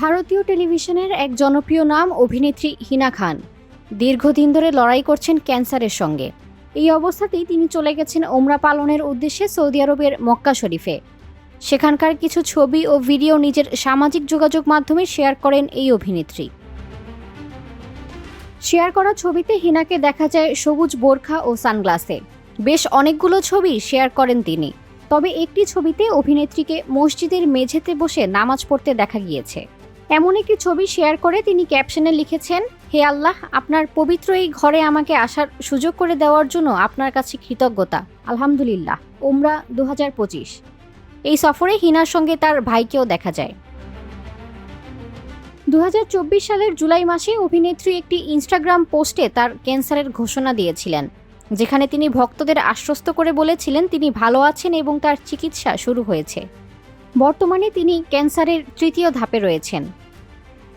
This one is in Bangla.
ভারতীয় টেলিভিশনের এক জনপ্রিয় নাম অভিনেত্রী হিনা খান। দীর্ঘদিন ধরে লড়াই করছেন ক্যান্সারের সঙ্গে। এই অবস্থাতেই তিনি চলে গেছেন ওমরা পালনের উদ্দেশ্যে সৌদি আরবের মক্কা শরীফে। সেখানকার কিছু ছবি ও ভিডিও নিজের সামাজিক যোগাযোগ মাধ্যমে শেয়ার করেন এই অভিনেত্রী। শেয়ার করা ছবিতে হিনাকে দেখা যায় সবুজ বোরখা ও সানগ্লাসে। বেশ অনেকগুলো ছবি শেয়ার করেন তিনি। তবে একটি ছবিতে অভিনেত্রীকে মসজিদের মেঝেতে বসে নামাজ পড়তে দেখা গিয়েছে। এমন একটি ছবি শেয়ার করে তিনি ক্যাপশনে লিখেছেন, হে আল্লাহ, আপনার পবিত্র এই ঘরে আমাকে আসার সুযোগ করে দেওয়ার জন্য আপনার কাছে কৃতজ্ঞতা। আলহামদুলিল্লাহ। ওমরা দু হাজার পঁচিশ। এই সফরে হিনার সঙ্গে তার ভাইকেও দেখা যায়। দু হাজার চব্বিশ সালের জুলাই মাসে অভিনেত্রী একটি ইনস্টাগ্রাম পোস্টে তার ক্যান্সারের ঘোষণা দিয়েছিলেন, যেখানে তিনি ভক্তদের আশ্বস্ত করে বলেছিলেন তিনি ভালো আছেন এবং তার চিকিৎসা শুরু হয়েছে। বর্তমানে তিনি ক্যান্সারের তৃতীয় ধাপে রয়েছেন।